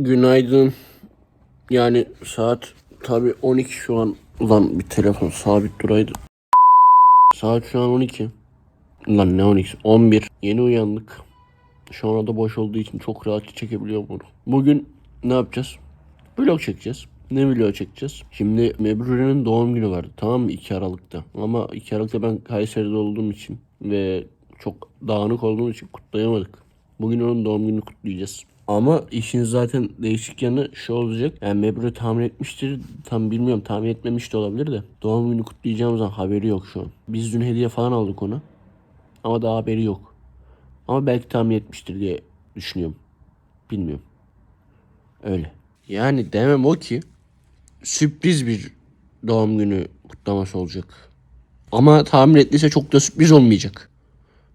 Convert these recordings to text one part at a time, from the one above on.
Günaydın. Yani saat tabi 12 şu an. Ulan bir telefon sabit duraydı. Saat şu an 12. Lan ne 12? 11. Yeni uyandık. Şu an da boş olduğu için çok rahat çekebiliyorum bunu. Bugün ne yapacağız? Vlog çekeceğiz. Ne vlog çekeceğiz? Şimdi Mebrure'nin doğum günü vardı tamam mı 2 Aralık'ta. Ama 2 Aralık'ta ben Kayseri'de olduğum için ve çok dağınık olduğum için kutlayamadık. Bugün onun doğum gününü kutlayacağız. Ama işin zaten değişik yanı şu olacak. Yani Mebrure tahmin etmiştir. Tam bilmiyorum tahmin etmemiş de olabilir de. Doğum günü kutlayacağımızdan haberi yok şu an. Biz dün hediye falan aldık ona. Ama daha haberi yok. Ama belki tahmin etmiştir diye düşünüyorum. Bilmiyorum. Öyle. Yani demem o ki sürpriz bir doğum günü kutlaması olacak. Ama tahmin ettiyse çok da sürpriz olmayacak.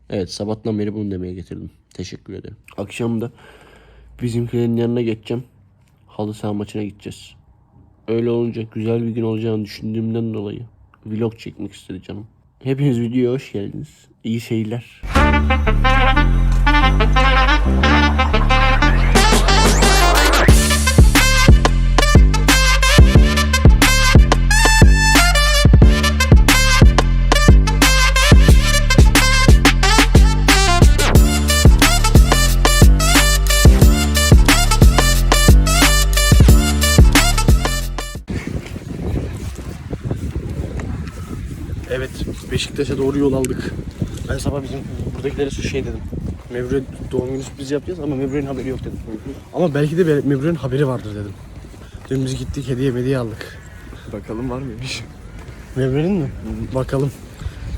Evet sabahtan beri bunu demeye getirdim. Teşekkür ederim. Akşam da bizimkilerin yanına geçeceğim. Halı saha maçına gideceğiz. Öyle olunca güzel bir gün olacağını düşündüğümden dolayı vlog çekmek istedi canım. Hepiniz videoya hoş geldiniz. İyi seyirler. Beşiktaş'a doğru yol aldık. Ben sabah bizim buradakilere şu şey dedim. Mevre doğum günü sürprizi yapacağız ama Mevre'nin haberi yok dedim. Ama belki de Mevre'nin haberi vardır dedim. Dün biz gittik hediye hediye aldık. Bakalım var mıymış? Mevre'nin mi? Bakalım.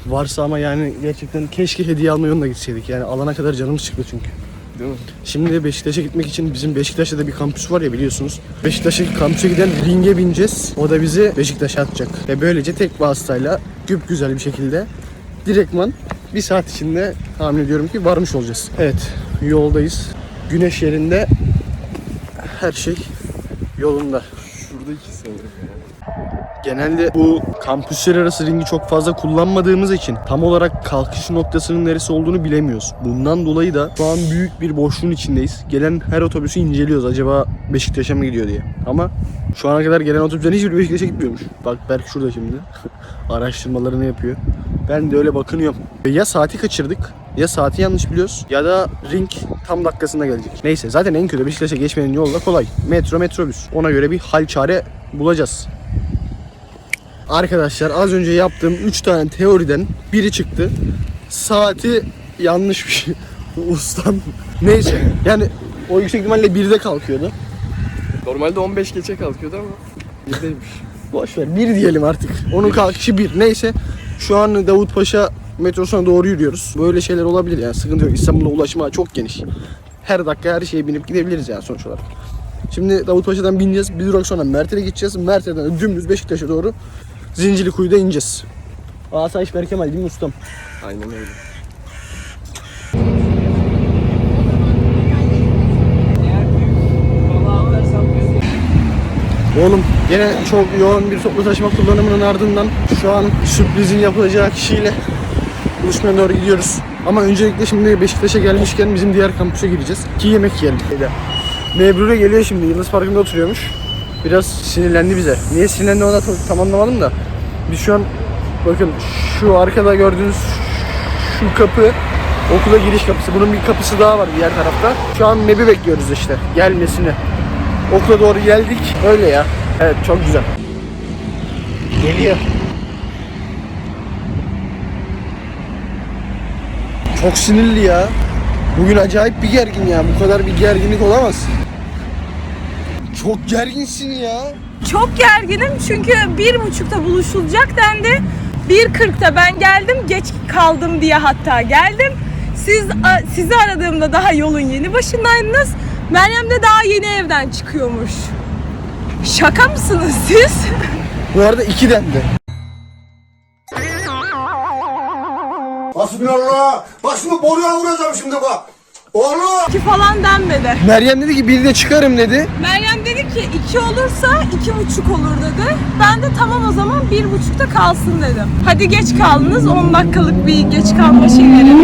Varsa ama yani gerçekten keşke hediye almaya yoluna gitseydik. Yani alana kadar canımız çıktı çünkü. Değil mi? Şimdi Beşiktaş'a gitmek için bizim Beşiktaş'ta da bir kampüs var ya biliyorsunuz. Beşiktaş'a kampüse giden ringe bineceğiz. O da bizi Beşiktaş'a atacak. Ve böylece tek vasıtayla güp güzel bir şekilde direktman bir saat içinde tahmin ediyorum ki varmış olacağız. Evet yoldayız. Güneş yerinde her şey yolunda. Şurada iki sanırım. Genelde bu kampüsler arası ringi çok fazla kullanmadığımız için tam olarak kalkış noktasının neresi olduğunu bilemiyoruz. Bundan dolayı da şu an büyük bir boşluğun içindeyiz. Gelen her otobüsü inceliyoruz acaba Beşiktaş'a mı gidiyor diye. Ama şu ana kadar gelen otobüslerin hiçbiri Beşiktaş'a gitmiyormuş. Bak Berk şurada şimdi. Araştırmalarını yapıyor. Ben de öyle bakınıyorum. Ya saati kaçırdık ya saati yanlış biliyoruz ya da ring tam dakikasında gelecek. Neyse zaten en kötü Beşiktaş'a geçmenin yolu da kolay. Metro metrobüs. Ona göre bir hal çare bulacağız. Arkadaşlar az önce yaptığım 3 tane teoriden biri çıktı. Saati yanlış bir şey. Ustam. Neyse yani o yüksek ihtimalle 1'de kalkıyordu. Normalde 15 geçe kalkıyordu ama birdeymiş. Boş ver 1 diyelim artık. Onun kalkışı 1. Neyse şu an Davutpaşa metrosuna doğru yürüyoruz. Böyle şeyler olabilir yani sıkıntı yok. İstanbul'a ulaşma çok geniş. Her dakika her şeye binip gidebiliriz yani sonuç olarak. Şimdi Davutpaşa'dan bineceğiz. Bir durak sonra Mert'e gideceğiz. Mert'ten dümdüz Beşiktaş'a doğru Zincirlikuyu'da ineceğiz. Asayiş Berkemal değil mi ustam? Aynen öyle. Oğlum yine çok yoğun bir toplu taşıma kullanımının ardından şu an sürprizin yapılacağı kişiyle buluşmaya doğru gidiyoruz. Ama öncelikle şimdi Beşiktaş'a gelmişken bizim diğer kampüse gideceğiz. Ki yemek yiyelim. Mebrure geliyor şimdi. Yıldız Parkı'nda oturuyormuş. Biraz sinirlendi bize. Niye sinirlendi onu da tam- anlamadım da. Biz şu an bakın şu arkada gördüğünüz şu kapı okula giriş kapısı. Bunun bir kapısı daha var diğer tarafta. Şu an Meb'i bekliyoruz işte gelmesini. Okula doğru geldik. Öyle ya. Evet çok güzel. Geliyor. Çok sinirli ya. Bugün acayip bir gergin ya. Bu kadar bir gerginlik olamaz. Çok gerginsin ya. Çok gerginim çünkü bir buçukta buluşulacak dendi. 1.40'da ben geldim geç kaldım diye hatta geldim. Siz sizi aradığımda daha yolun yeni başındaydınız. Meryem de daha yeni evden çıkıyormuş. Şaka mısınız siz? Bu arada iki dendi. Hasbinallah. Başımı boruya vuracağım şimdi bak. Oğlum. İki falan denmedi. Meryem dedi ki bir de çıkarım dedi. Meryem dedi ki iki olursa iki buçuk olur dedi. Ben de tamam o zaman bir buçukta kalsın dedim. Hadi geç kaldınız 10 dakikalık bir geç kalma şey verelim.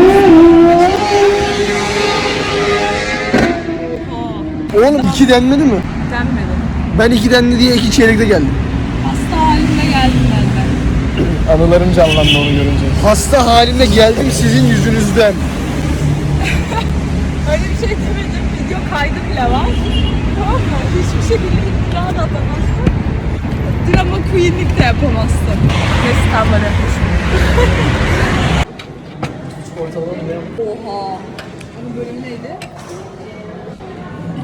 Oğlum iki denmedi mi? Denmedi. Ben iki denli diye iki çeyrekte geldim. Hasta halinde geldim ben de. Anılarım canlandı onu görünce. Hasta haline geldim sizin yüzünüzden. Öyle bir şey demedim. Video kaydı bile var. Tamam mı? Hiçbir şekilde iftira da atamazsın. Drama queenlik de yapamazsın. Böyle yapmışım. Ortalama ne yaptı? Oha. Onun bölümü neydi?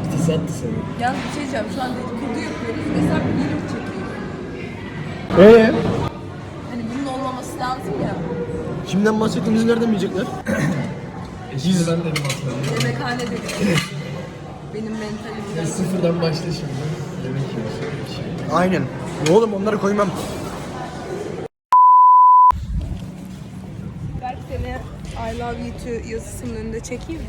İktisattı senin. Yalnız bir şey diyeceğim. Şu an dedikodu yapıyoruz. Mesela birim çekiyor. Ee? Hani bunun olmaması lazım ya. Kimden bahsettiğimizi nereden bilecekler? Şimdi ben dedim aslında. Yemekhane dedi. Benim mentalimden. Sıfırdan başla şimdi. Yemek yiyorsun. Aynen. Oğlum onları koymam. Berk seni I love you too yazısının önünde çekeyim mi?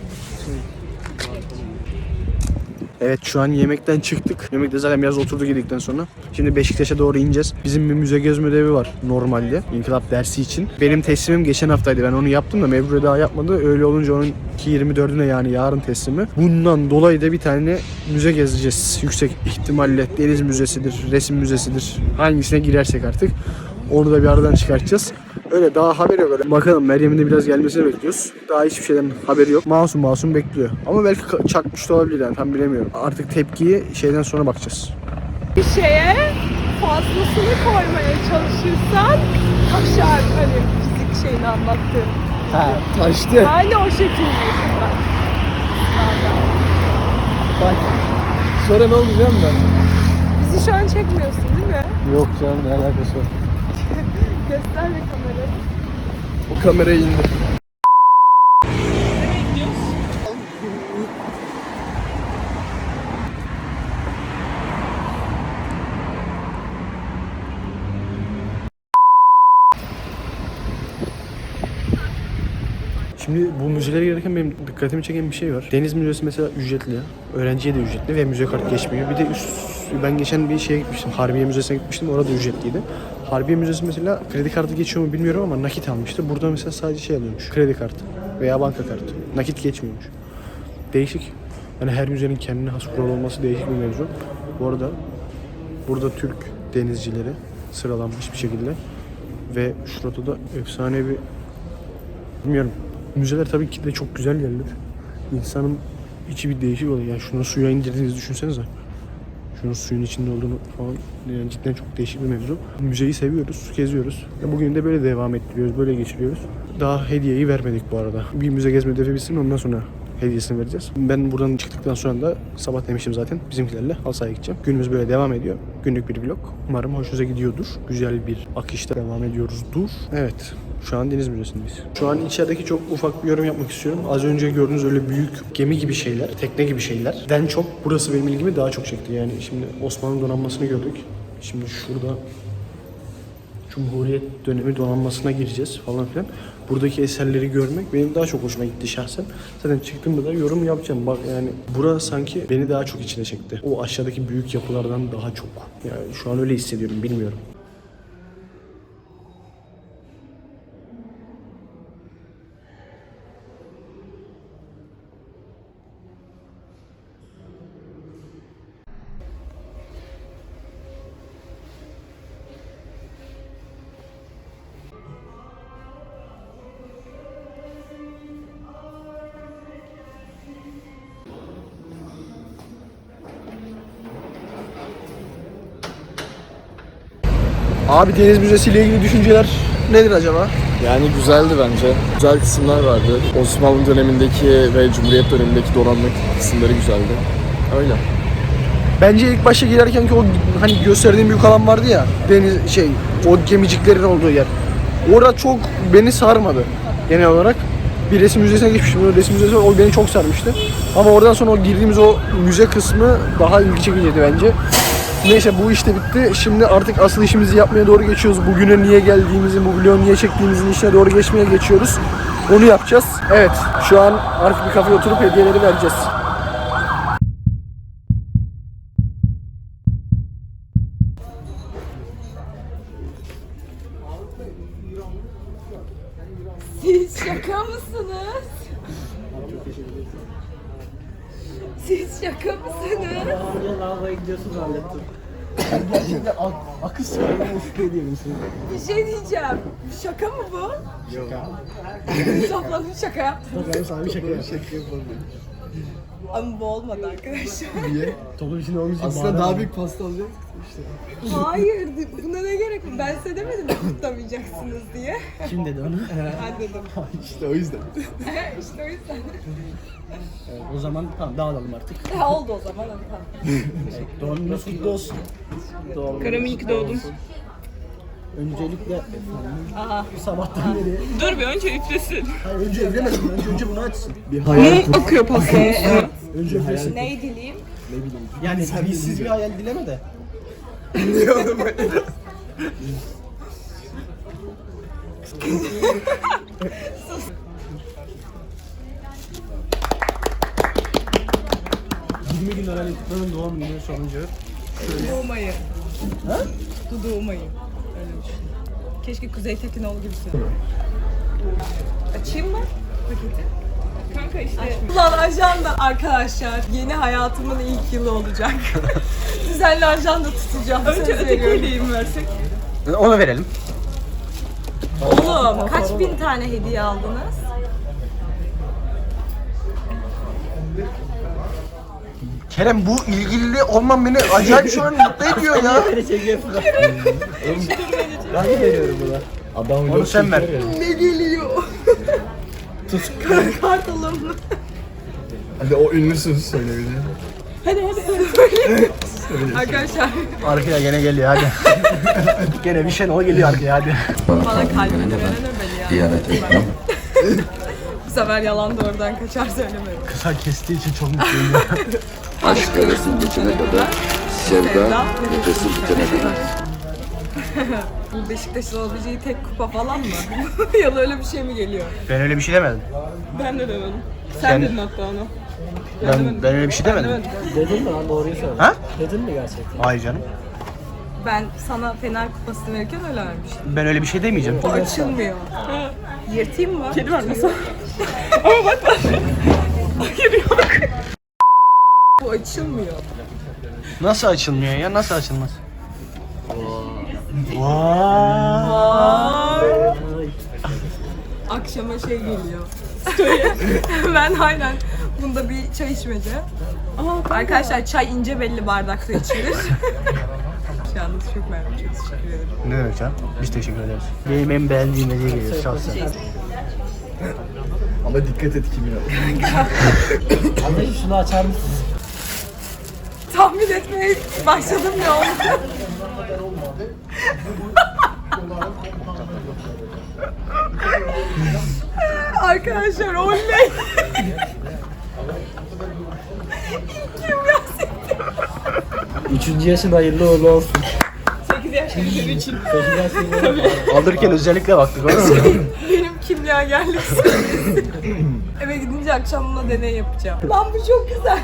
Evet şu an yemekten çıktık. Yemekte zaten biraz oturduk yedikten sonra. Şimdi Beşiktaş'a doğru ineceğiz. Bizim bir müze gezme ödevi var normalde. İnkılap dersi için. Benim teslimim geçen haftaydı. Ben onu yaptım da Mebru daha yapmadı. Öyle olunca onun 24'üne yani yarın teslimi. Bundan dolayı da bir tane müze gezeceğiz. Yüksek ihtimalle deniz müzesidir, resim müzesidir. Hangisine girersek artık. Onu da bir aradan çıkartacağız. Öyle daha haber yok. Öyle. Bakalım Meryem'in de biraz gelmesini bekliyoruz. Daha hiçbir şeyden haberi yok. Masum masum bekliyor. Ama belki çakmış da olabilir yani tam bilemiyorum. Artık tepkiyi şeyden sonra bakacağız. Bir şeye fazlasını koymaya çalışırsan taşar hani fizik şeyini anlattığım. Ha taştı. Hala o şekilde ben. Bak. Sonra ne oldu biliyor musun? Bizi şu an çekmiyorsun değil mi? Yok canım ne alakası var. Göster bir kamerayı. O kamerayı indir. Şimdi bu müzelere gelirken benim dikkatimi çeken bir şey var. Deniz Müzesi mesela ücretli. Öğrenciye de ücretli ve müze kart geçmiyor. Bir de üst, ben geçen bir şeye gitmiştim. Harbiye Müzesi'ne gitmiştim. Orada ücretliydi. Harbiye Müzesi mesela kredi kartı geçiyor mu bilmiyorum ama nakit almıştı. Burada mesela sadece şey alıyormuş. Kredi kartı veya banka kartı. Nakit geçmiyormuş. Değişik. Yani her müzenin kendine has kural olması değişik bir mevzu. Bu arada burada Türk denizcileri sıralanmış bir şekilde ve şurada da efsane bir Bilmiyorum. Müzeler tabii ki de çok güzel yerler. İnsanın içi bir değişik oluyor. Yani şunu suya indirdiğinizi düşünsenize. Şunun suyun içinde olduğunu falan yani cidden çok değişik bir mevzu. Müzeyi seviyoruz, geziyoruz. Bugün de böyle devam ettiriyoruz, böyle geçiriyoruz. Daha hediyeyi vermedik bu arada. Bir müze gezme ödevi bitsin ondan sonra hediyesini vereceğiz. Ben buradan çıktıktan sonra da sabah demiştim zaten bizimkilerle halı sahaya gideceğim. Günümüz böyle devam ediyor. Günlük bir vlog. Umarım hoşunuza gidiyordur. Güzel bir akışta devam ediyoruzdur. Evet. Şu an Deniz Müzesi'ndeyiz. Şu an içerideki çok ufak bir yorum yapmak istiyorum. Az önce gördüğünüz öyle büyük gemi gibi şeyler, tekne gibi şeylerden çok burası benim ilgimi daha çok çekti. Yani şimdi Osmanlı donanmasını gördük. Şimdi şurada Cumhuriyet dönemi donanmasına gireceğiz falan filan. Buradaki eserleri görmek benim daha çok hoşuma gitti şahsen. Zaten çıktığımda da yorum yapacağım. Bak yani bura sanki beni daha çok içine çekti. O aşağıdaki büyük yapılardan daha çok. Yani şu an öyle hissediyorum bilmiyorum. Abi Deniz Müzesi ile ilgili düşünceler nedir acaba? Yani güzeldi bence. Güzel kısımlar vardı. Osmanlı dönemindeki ve Cumhuriyet dönemindeki donanma kısımları güzeldi. Öyle. Bence ilk başta girerken ki o hani gösterdiğim büyük alan vardı ya deniz şey o gemiciklerin olduğu yer. Orada çok beni sarmadı genel olarak. Bir resim müzesine geçmiştim. O resim müzesi o beni çok sarmıştı. Ama oradan sonra o girdiğimiz o müze kısmı daha ilgi çekiciydi bence. Neyse bu işte bitti. Şimdi artık asıl işimizi yapmaya doğru geçiyoruz. Bugüne niye geldiğimizin, bu vlogu niye çektiğimizin işine doğru geçmeye geçiyoruz. Onu yapacağız. Evet, şu an artık bir kafeye oturup hediyeleri vereceğiz. Ediyorum seni. Bir şey diyeceğim. Şaka mı bu? Şaka. Şapladım şaka yaptım. Ben sana bir şaka yapacağım. Ama bu olmadı arkadaşlar. Niye? Toplum içinde olmuş Aslında daha büyük pasta alacak. Hayır, buna ne gerek var? Ben size demedim mi kutlamayacaksınız diye. Kim dedi onu? Ben dedim. işte o yüzden. işte o yüzden. O zaman tamam dağılalım artık. Ha, oldu o zaman. hadi tamam. Doğum gününüz kutlu olsun. Doğum Karım iyi ki doğdum. Öncelikle Aha. sabahtan beri. Dur bir önce üflesin. Hayır önce evlemedim. Önce, önce bunu açsın. Bir hayal kur. Akıyor pastaya. evet. Önce üflesin. Neyi dileyim? Yani bizsiz bir hayal dileme de. Yirmi gün aralıkların doğum günü sonucu. Doğmayı. Ha? Doğmayı. Keşke Kuzey Tekinoğlu gibi söyle. Açayım mı paketi? Kanka işte. Ulan ajanda arkadaşlar yeni hayatımın ilk yılı olacak. Düzenli ajanda tutacağım. Önce ötekiyle mi versek? Onu verelim. Oğlum kaç bin tane hediye aldınız? Kerem bu ilgili olmam beni acayip şu an mutlu ediyor ya. ben veriyorum buna. Adam Onu sen ver. Ne geliyor? Tut. Kartalım. Hadi o ünlü sözü söyle bir de. Hadi hadi. Arkadaşlar Arkaya gene geliyor hadi. gene bir şey o geliyor arkaya hadi. bana kalbini veren öbeli ya. Bu sefer yalan da oradan kaçar söylemedim. Kısa kestiği için çok mutluyum ya. Aşk arasın bitene kadar, sevda nefesin bitene kadar. Bu Beşiktaş'ın alabileceği tek kupa falan mı? ya da öyle bir şey mi geliyor? Ben öyle bir şey demedim. Ben de demedim. Sen, Sen- dedin hatta onu. Ben, ben öyle bir şey demedim. Dedin mi lan doğruyu söyle. Ha? Dedin mi gerçekten? Hayır canım. Ben sana Fener kupasını verirken öyle vermiştim. Ben öyle bir şey demeyeceğim. Bu açılmıyor. Yırtayım mı? Kedi var nasıl? Ama bak bak. Hayır yok. Bu açılmıyor. Nasıl açılmıyor ya? Nasıl açılmaz? Akşama şey geliyor. ben aynen bunda bir çay içmece. Arkadaşlar çay ince belli bardakta içilir. Yalnız çok memnun, çok teşekkür ederim. Ne demek ya? Biz teşekkür ederiz. Benim en beğendiğim hediye geliyor şahsen. Ama dikkat et kim ya. Anlayın şunu açar mısın? Tahmin etmeye başladım ne oldu. Arkadaşlar oley. Üçüncü yaşın hayırlı uğurlu olsun. 8 yaşında için Sekiz yaşında Alırken özellikle baktık ona. benim kimyagerlik Eve gidince akşam buna deney yapacağım. Lan bu çok güzel.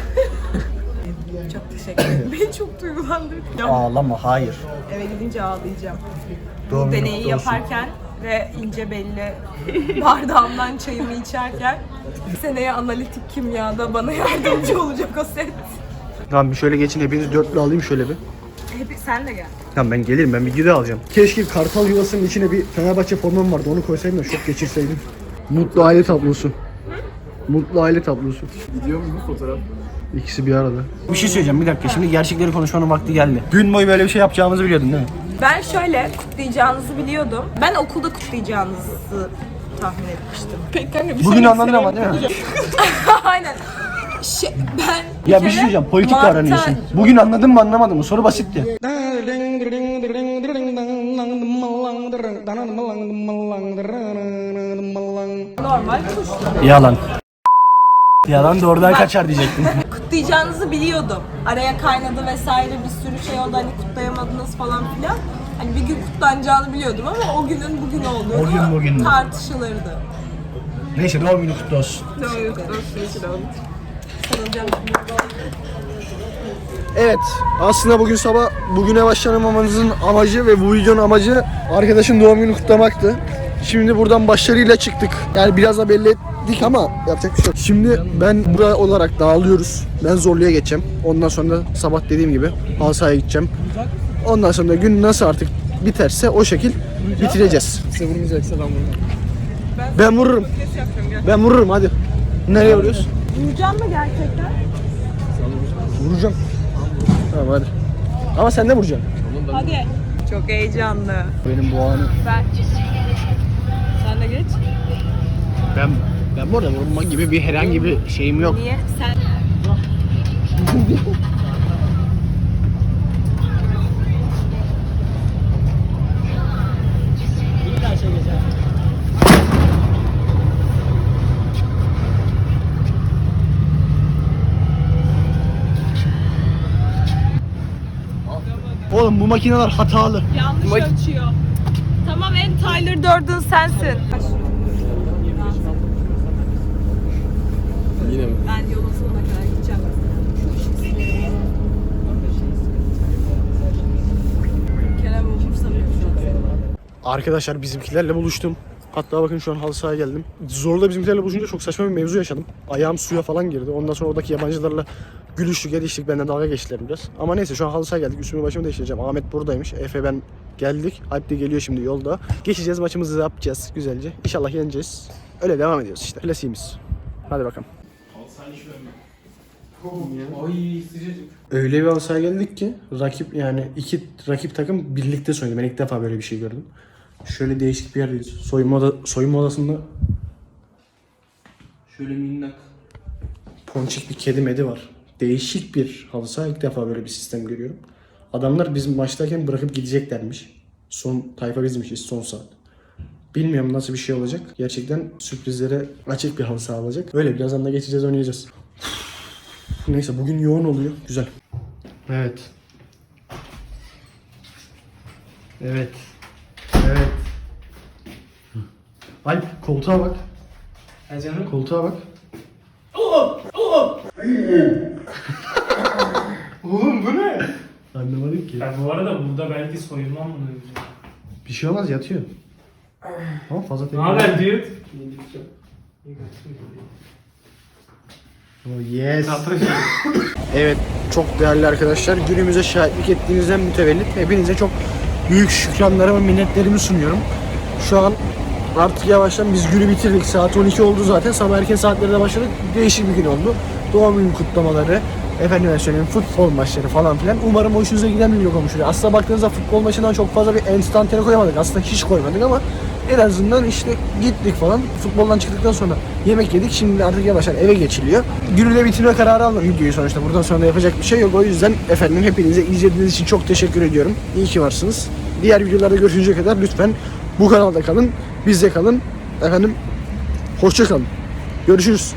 çok teşekkür ederim. Beni çok duygulandırdın. Ağlama hayır. Eve gidince ağlayacağım. Doğum Deneyi kutlu olsun. yaparken ve ince belli bardağımdan çayımı içerken seneye analitik kimyada bana yardımcı olacak o set. Tamam bir şöyle geçin hepiniz dörtlü alayım şöyle bir. Hep sen de gel. Tamam ben gelirim ben bir video alacağım. Keşke kartal yuvasının içine bir Fenerbahçe formam vardı onu koysaydım da şok geçirseydim. Mutlu aile tablosu. Mutlu aile tablosu. Gidiyor mu bu fotoğraf? İkisi bir arada. Bir şey söyleyeceğim bir dakika şimdi gerçekleri konuşmanın vakti geldi. Gün boyu böyle bir şey yapacağımızı biliyordun değil mi? Ben şöyle kutlayacağınızı biliyordum. Ben okulda kutlayacağınızı tahmin etmiştim. Pek kanka bir Bugün anladın ama değil mi? Aynen. Şey, ben Ya bir şey söyleyeceğim politikle Mart'ta- aranıyorsun. Bugün anladın mı anlamadın mı? Soru basitti. Normal. Yalan. Yalan da oradan kaçar diyecektim. Kutlayacağınızı biliyordum. Araya kaynadı vesaire bir sürü şey oldu hani kutlayamadınız falan filan. Hani bir gün kutlanacağını biliyordum ama o günün bugün olduğunu O gün bugündü. tartışılırdı. Neyse doğum günü kutlu olsun. Sarılacağım. Evet, aslında bugün sabah bugüne başlamamamızın amacı ve bu videonun amacı arkadaşın doğum günü kutlamaktı. Şimdi buradan başarıyla çıktık. Yani biraz da belli et- ettik ama yapacak bir şey yok. Şimdi ben buraya olarak dağılıyoruz. Ben Zorlu'ya geçeceğim. Ondan sonra sabah dediğim gibi halı sahaya gideceğim. Ondan sonra gün nasıl artık biterse o şekil bitireceğiz. Size vurmayacaksa ben vurmam. Ben vururum. Ben vururum hadi. Nereye vuruyoruz? Vuracağım mı gerçekten? Vuracağım. Tamam hadi. Ama sen de vuracaksın. Hadi. Çok heyecanlı. Benim bu anı. Ver. Sen de geç. Ben ben bu arada vurma gibi bir herhangi bir şeyim yok. Niye? Sen Oğlum bu makineler hatalı. yanlış ölçüyor. Tamam en Tyler Durden sensin. Yine mi? Ben yolun sonuna kadar gideceğim. Kerem umursamıyor şu an. Arkadaşlar bizimkilerle buluştum. Hatta bakın şu an halı sahaya geldim. Zorla bizimkilerle buluşunca çok saçma bir mevzu yaşadım. Ayağım suya falan girdi. Ondan sonra oradaki yabancılarla gülüştük, geliştik. Benden dalga geçtiler biraz. Ama neyse şu an halı geldik. Üstümü başımı değiştireceğim. Ahmet buradaymış. Efe ben geldik. Alp de geliyor şimdi yolda. Geçeceğiz maçımızı yapacağız güzelce. İnşallah yeneceğiz. Öyle devam ediyoruz işte. Klasiğimiz. Hadi bakalım. Öyle bir halı sahaya geldik ki rakip yani iki rakip takım birlikte oynadı. Ben ilk defa böyle bir şey gördüm. Şöyle değişik bir yerdeyiz. Soyunma, oda, soyunma odasında şöyle minnak ponçik bir kedi medi var. Değişik bir halı saha. ilk defa böyle bir sistem görüyorum. Adamlar bizim maçtayken bırakıp gideceklermiş. Son tayfa bizmişiz son saat. Bilmiyorum nasıl bir şey olacak. Gerçekten sürprizlere açık bir halı saha olacak. Öyle birazdan da geçeceğiz oynayacağız. Neyse bugün yoğun oluyor. Güzel. Evet. Evet. Evet. Alp koltuğa bak. Ha canım. Koltuğa bak. Oğlum bu ne? Anlamadım ki. Ben bu arada burada belki soyunmam mı duyacağım? Bir şey olmaz yatıyor. Ama fazla Ne tepki. haber dude? Oh, yes. evet çok değerli arkadaşlar günümüze şahitlik ettiğinizden mütevellit hepinize çok büyük şükranlarımı minnetlerimi sunuyorum. Şu an artık yavaştan biz günü bitirdik. Saat 12 oldu zaten. Sabah erken saatlerde başladık. Değişik bir gün oldu. Doğum günü kutlamaları, efendime söyleyeyim futbol maçları falan filan. Umarım hoşunuza giden bir vlog olmuştur. Aslında baktığınızda futbol maçından çok fazla bir enstantane koyamadık. Aslında hiç koymadık ama en azından işte gittik falan. Futboldan çıktıktan sonra yemek yedik. Şimdi artık yavaştan eve geçiliyor. Günü de bitirme kararı aldım videoyu sonuçta. Buradan sonra da yapacak bir şey yok. O yüzden efendim hepinize izlediğiniz için çok teşekkür ediyorum. İyi ki varsınız. Diğer videolarda görüşünceye kadar lütfen bu kanalda kalın. Bizde kalın. Efendim hoşça kalın. Görüşürüz.